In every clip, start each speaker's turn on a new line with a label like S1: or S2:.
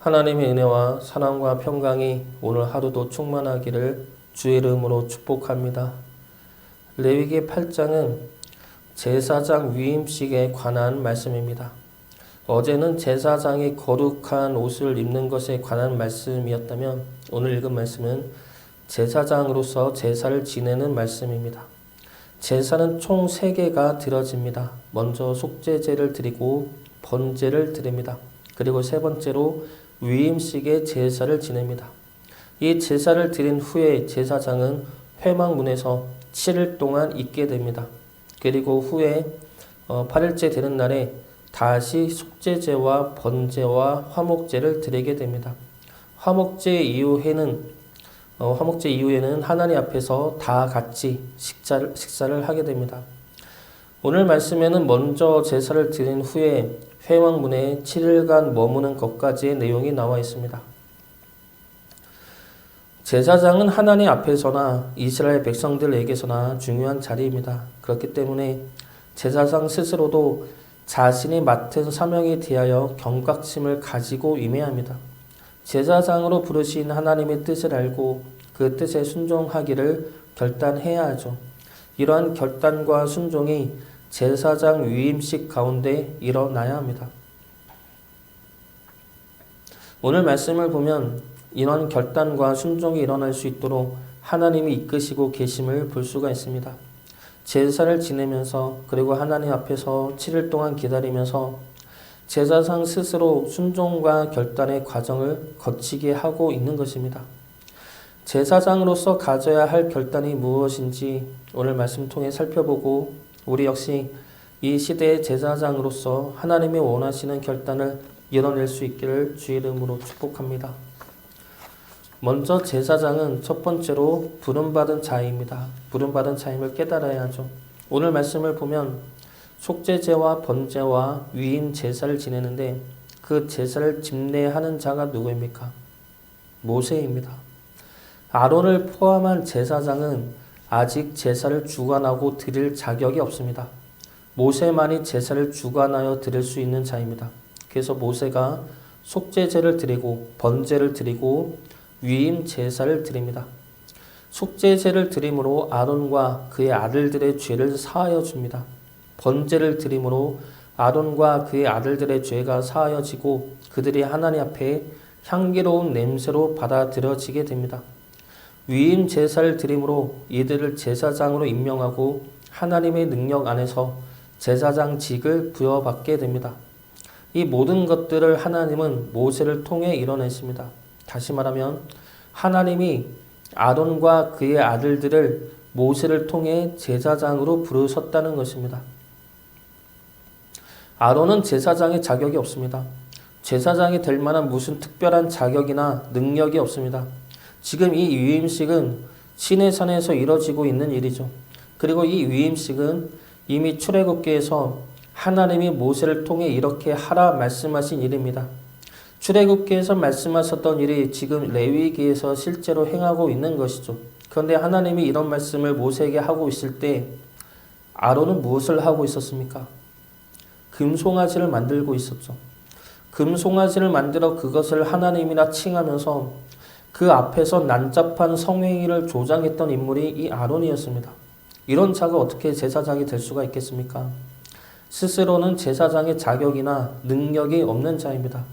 S1: 하나님의 은혜와 사랑과 평강이 오늘 하루도 충만하기를 주의 이름으로 축복합니다. 레위기 8장은 제사장 위임식에 관한 말씀입니다. 어제는 제사장이 거룩한 옷을 입는 것에 관한 말씀이었다면 오늘 읽은 말씀은 제사장으로서 제사를 지내는 말씀입니다. 제사는 총 3개가 드려집니다. 먼저 속죄제를 드리고 번제를 드립니다. 그리고 세 번째로 위임식의 제사를 지냅니다. 이 제사를 드린 후에 제사장은 회막문에서 7일 동안 있게 됩니다. 그리고 후에 8일째 되는 날에 다시 속죄제와 번제와 화목제를 드리게 됩니다. 화목제 이후에는 어, 화목제 이후에는 하나님 앞에서 다 같이 식사를, 식사를 하게 됩니다. 오늘 말씀에는 먼저 제사를 드린 후에 회왕문에 7일간 머무는 것까지의 내용이 나와 있습니다. 제사장은 하나님 앞에서나 이스라엘 백성들에게서나 중요한 자리입니다. 그렇기 때문에 제사장 스스로도 자신이 맡은 사명에 대하여 경각심을 가지고 임해야 합니다. 제사장으로 부르신 하나님의 뜻을 알고 그 뜻에 순종하기를 결단해야 하죠. 이러한 결단과 순종이 제사장 위임식 가운데 일어나야 합니다. 오늘 말씀을 보면 이런 결단과 순종이 일어날 수 있도록 하나님이 이끄시고 계심을 볼 수가 있습니다. 제사를 지내면서 그리고 하나님 앞에서 7일 동안 기다리면서 제사상 스스로 순종과 결단의 과정을 거치게 하고 있는 것입니다. 제사장으로서 가져야 할 결단이 무엇인지 오늘 말씀 통해 살펴보고 우리 역시 이 시대의 제사장으로서 하나님이 원하시는 결단을 이뤄낼 수 있기를 주 이름으로 축복합니다. 먼저 제사장은 첫 번째로 부름받은 자입니다. 부름받은 자임을 깨달아야 하죠. 오늘 말씀을 보면 속죄제와 번제와 위임 제사를 지내는데 그 제사를 집례하는 자가 누구입니까? 모세입니다. 아론을 포함한 제사장은 아직 제사를 주관하고 드릴 자격이 없습니다. 모세만이 제사를 주관하여 드릴 수 있는 자입니다. 그래서 모세가 속죄제를 드리고 번제를 드리고 위임 제사를 드립니다. 속죄제를 드림으로 아론과 그의 아들들의 죄를 사하여 줍니다. 번제를 드림으로 아론과 그의 아들들의 죄가 사하여지고 그들이 하나님 앞에 향기로운 냄새로 받아들여지게 됩니다. 위임 제사를 드림으로 이들을 제사장으로 임명하고 하나님의 능력 안에서 제사장직을 부여받게 됩니다. 이 모든 것들을 하나님은 모세를 통해 이뤄냈습니다. 다시 말하면 하나님이 아론과 그의 아들들을 모세를 통해 제사장으로 부르셨다는 것입니다. 아론은 제사장의 자격이 없습니다. 제사장이 될 만한 무슨 특별한 자격이나 능력이 없습니다. 지금 이 위임식은 신의 산에서 이뤄지고 있는 일이죠. 그리고 이 위임식은 이미 출애굽기에서 하나님이 모세를 통해 이렇게 하라 말씀하신 일입니다. 출애굽기에서 말씀하셨던 일이 지금 레위기에서 실제로 행하고 있는 것이죠. 그런데 하나님이 이런 말씀을 모세에게 하고 있을 때 아론은 무엇을 하고 있었습니까? 금송아지를 만들고 있었죠. 금송아지를 만들어 그것을 하나님이라 칭하면서 그 앞에서 난잡한 성행위를 조장했던 인물이 이 아론이었습니다. 이런 자가 어떻게 제사장이 될 수가 있겠습니까? 스스로는 제사장의 자격이나 능력이 없는 자입니다.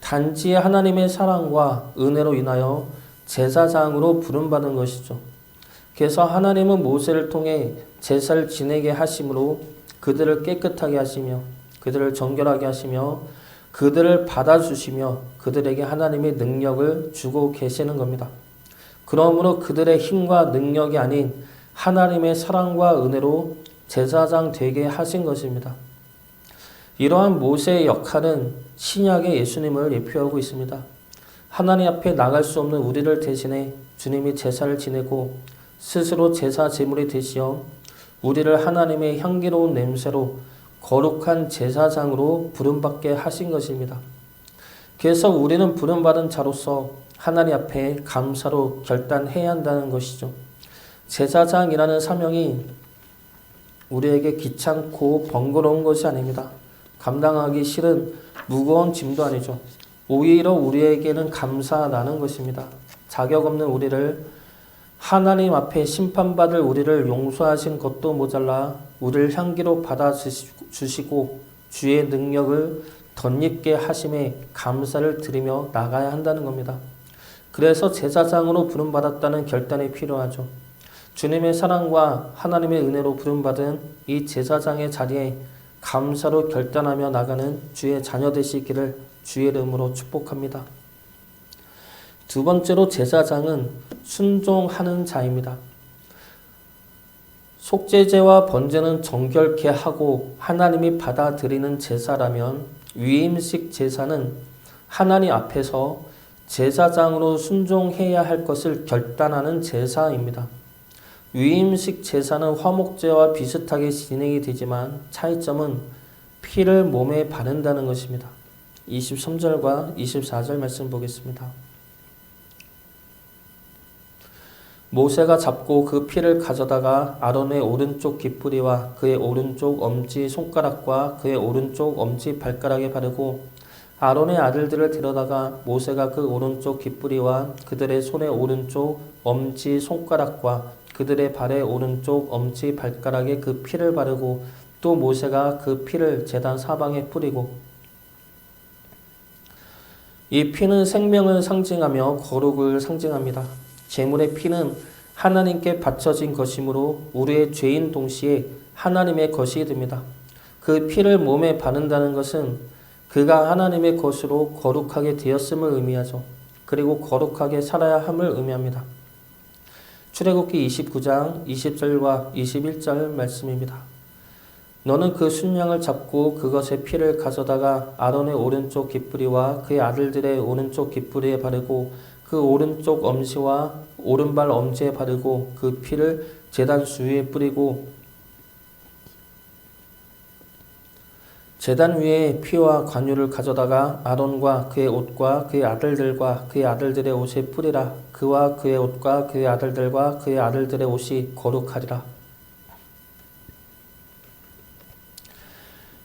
S1: 단지 하나님의 사랑과 은혜로 인하여 제사장으로 부름받은 것이죠. 그래서 하나님은 모세를 통해 제사를 지내게 하심으로 그들을 깨끗하게 하시며 그들을 정결하게 하시며 그들을 받아주시며 그들에게 하나님의 능력을 주고 계시는 겁니다. 그러므로 그들의 힘과 능력이 아닌 하나님의 사랑과 은혜로 제사장 되게 하신 것입니다. 이러한 모세의 역할은 신약의 예수님을 예표하고 있습니다. 하나님 앞에 나갈 수 없는 우리를 대신해 주님이 제사를 지내고 스스로 제사 제물이 되시어 우리를 하나님의 향기로운 냄새로 거룩한 제사장으로 부름받게 하신 것입니다. 그래서 우리는 부름받은 자로서 하나님 앞에 감사로 결단해야 한다는 것이죠. 제사장이라는 사명이 우리에게 귀찮고 번거로운 것이 아닙니다. 감당하기 싫은 무거운 짐도 아니죠. 오히려 우리에게는 감사하다는 것입니다. 자격 없는 우리를 하나님 앞에 심판받을 우리를 용서하신 것도 모자라 우리를 향기로 받아주시고 주의 능력을 덧입게 하심에 감사를 드리며 나가야 한다는 겁니다. 그래서 제사장으로 부름받았다는 결단이 필요하죠. 주님의 사랑과 하나님의 은혜로 부름받은 이 제사장의 자리에 감사로 결단하며 나가는 주의 자녀 되시기를 주의 이름으로 축복합니다. 두 번째로 제사장은 순종하는 자입니다. 속죄제와 번제는 정결케 하고 하나님이 받아들이는 제사라면 위임식 제사는 하나님 앞에서 제사장으로 순종해야 할 것을 결단하는 제사입니다. 위임식 제사는 화목제와 비슷하게 진행이 되지만 차이점은 피를 몸에 바른다는 것입니다. 23절과 24절 말씀 보겠습니다. 모세가 잡고 그 피를 가져다가 아론의 오른쪽 깃뿌리와 그의 오른쪽 엄지 손가락과 그의 오른쪽 엄지 발가락에 바르고 아론의 아들들을 데려다가 모세가 그 오른쪽 깃뿌리와 그들의 손의 오른쪽 엄지 손가락과 그들의 발의 오른쪽 엄지 발가락에 그 피를 바르고 또 모세가 그 피를 제단 사방에 뿌리고 이 피는 생명을 상징하며 거룩을 상징합니다. 제물의 피는 하나님께 바쳐진 것이므로 우리의 죄인 동시에 하나님의 것이 됩니다. 그 피를 몸에 바른다는 것은 그가 하나님의 것으로 거룩하게 되었음을 의미하죠. 그리고 거룩하게 살아야 함을 의미합니다. 출애굽기 29장 20절과 21절 말씀입니다. 너는 그 순양을 잡고 그것의 피를 가져다가 아론의 오른쪽 깃뿌리와 그의 아들들의 오른쪽 깃뿌리에 바르고 그 오른쪽 엄지와 오른발 엄지에 바르고 그 피를 제단 주위에 뿌리고 제단 위에 피와 관유를 가져다가 아론과 그의 옷과 그의 아들들과 그의 아들들의 옷에 뿌리라. 그와 그의 옷과 그의 아들들과 그의 아들들의 옷이 거룩하리라.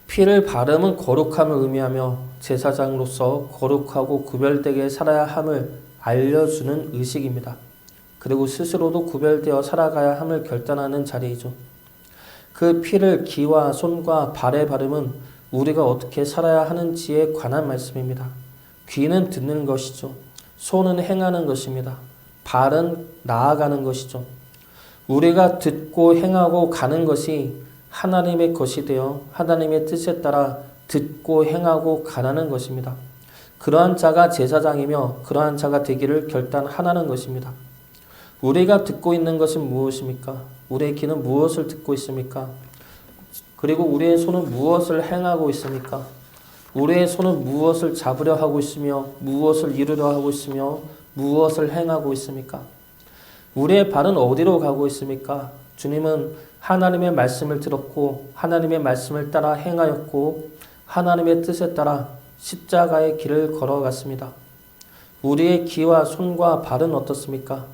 S1: 피를 바름은 거룩함을 의미하며 제사장으로서 거룩하고 구별되게 살아야 함을 알려주는 의식입니다. 그리고 스스로도 구별되어 살아가야 함을 결단하는 자리이죠. 그 피를 귀와 손과 발에 바르면 우리가 어떻게 살아야 하는지에 관한 말씀입니다. 귀는 듣는 것이죠. 손은 행하는 것입니다. 발은 나아가는 것이죠. 우리가 듣고 행하고 가는 것이 하나님의 것이 되어 하나님의 뜻에 따라 듣고 행하고 가라는 것입니다. 그러한 자가 제사장이며 그러한 자가 되기를 결단하라는 것입니다. 우리가 듣고 있는 것은 무엇입니까? 우리의 귀는 무엇을 듣고 있습니까? 그리고 우리의 손은 무엇을 행하고 있습니까? 우리의 손은 무엇을 잡으려 하고 있으며 무엇을 이루려 하고 있으며 무엇을 행하고 있습니까? 우리의 발은 어디로 가고 있습니까? 주님은 하나님의 말씀을 들었고 하나님의 말씀을 따라 행하였고 하나님의 뜻에 따라 십자가의 길을 걸어갔습니다. 우리의 귀와 손과 발은 어떻습니까?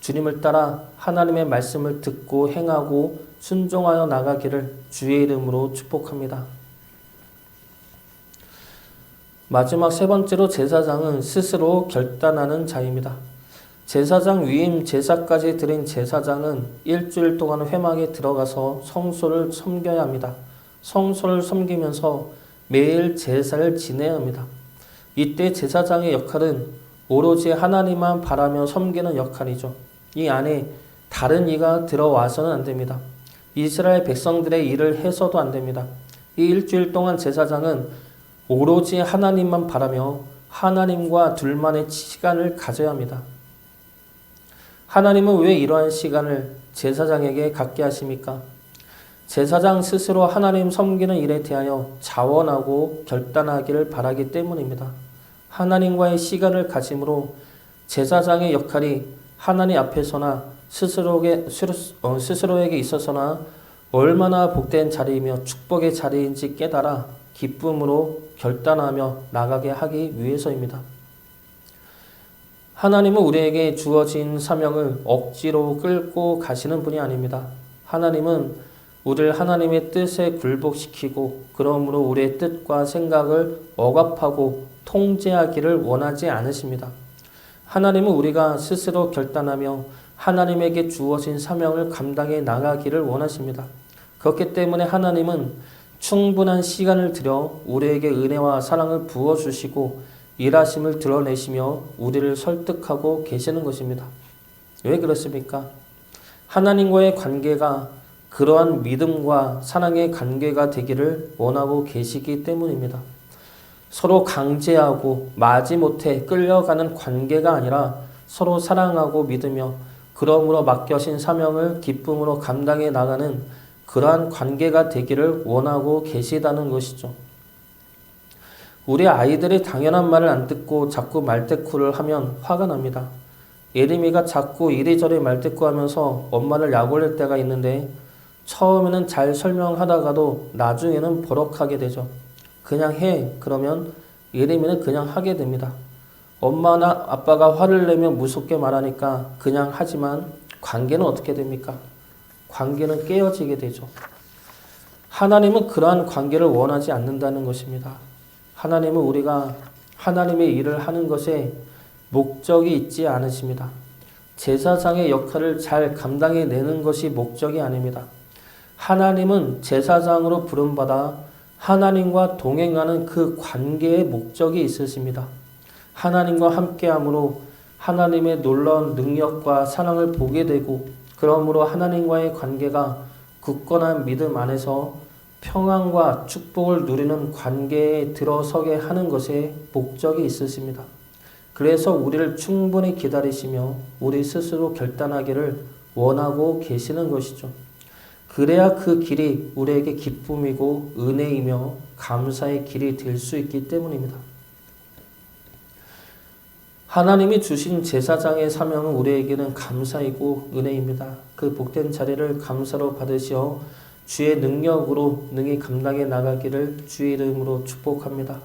S1: 주님을 따라 하나님의 말씀을 듣고 행하고 순종하여 나가기를 주의 이름으로 축복합니다. 마지막 세 번째로 제사장은 스스로 결단하는 자입니다. 제사장 위임 제사까지 드린 제사장은 일주일 동안 회막에 들어가서 성소를 섬겨야 합니다. 성소를 섬기면서 매일 제사를 지내야 합니다. 이때 제사장의 역할은 오로지 하나님만 바라며 섬기는 역할이죠. 이 안에 다른 이가 들어와서는 안 됩니다. 이스라엘 백성들의 일을 해서도 안 됩니다. 이 일주일 동안 제사장은 오로지 하나님만 바라며 하나님과 둘만의 시간을 가져야 합니다. 하나님은 왜 이러한 시간을 제사장에게 갖게 하십니까? 제사장 스스로 하나님 섬기는 일에 대하여 자원하고 결단하기를 바라기 때문입니다. 하나님과의 시간을 가짐으로 제사장의 역할이 하나님 앞에서나 스스로에게, 어, 스스로에게 있어서나 얼마나 복된 자리이며 축복의 자리인지 깨달아 기쁨으로 결단하며 나가게 하기 위해서입니다. 하나님은 우리에게 주어진 사명을 억지로 끌고 가시는 분이 아닙니다. 하나님은 우리를 하나님의 뜻에 굴복시키고 그러므로 우리의 뜻과 생각을 억압하고 통제하기를 원하지 않으십니다. 하나님은 우리가 스스로 결단하며 하나님에게 주어진 사명을 감당해 나가기를 원하십니다. 그렇기 때문에 하나님은 충분한 시간을 들여 우리에게 은혜와 사랑을 부어주시고 일하심을 드러내시며 우리를 설득하고 계시는 것입니다. 왜 그렇습니까? 하나님과의 관계가 그러한 믿음과 사랑의 관계가 되기를 원하고 계시기 때문입니다. 서로 강제하고 마지못해 끌려가는 관계가 아니라 서로 사랑하고 믿으며 그러므로 맡겨진 사명을 기쁨으로 감당해 나가는 그러한 관계가 되기를 원하고 계시다는 것이죠. 우리 아이들이 당연한 말을 안 듣고 자꾸 말대꾸를 하면 화가 납니다. 예림이가 자꾸 이리저리 말대꾸하면서 엄마를 약올릴 때가 있는데 처음에는 잘 설명하다가도 나중에는 버럭하게 되죠. 그냥 해. 그러면 예림이는 그냥 하게 됩니다. 엄마나 아빠가 화를 내면 무섭게 말하니까 그냥 하지만 관계는 어떻게 됩니까? 관계는 깨어지게 되죠. 하나님은 그러한 관계를 원하지 않는다는 것입니다. 하나님은 우리가 하나님의 일을 하는 것에 목적이 있지 않으십니다. 제사장의 역할을 잘 감당해 내는 것이 목적이 아닙니다. 하나님은 제사장으로 부름받아 하나님과 동행하는 그 관계의 목적이 있으십니다. 하나님과 함께함으로 하나님의 놀라운 능력과 사랑을 보게 되고 그러므로 하나님과의 관계가 굳건한 믿음 안에서 평안과 축복을 누리는 관계에 들어서게 하는 것에 목적이 있으십니다. 그래서 우리를 충분히 기다리시며 우리 스스로 결단하기를 원하고 계시는 것이죠. 그래야 그 길이 우리에게 기쁨이고 은혜이며 감사의 길이 될 수 있기 때문입니다. 하나님이 주신 제사장의 사명은 우리에게는 감사이고 은혜입니다. 그 복된 자리를 감사로 받으시어 주의 능력으로 능히 감당해 나가기를 주의 이름으로 축복합니다.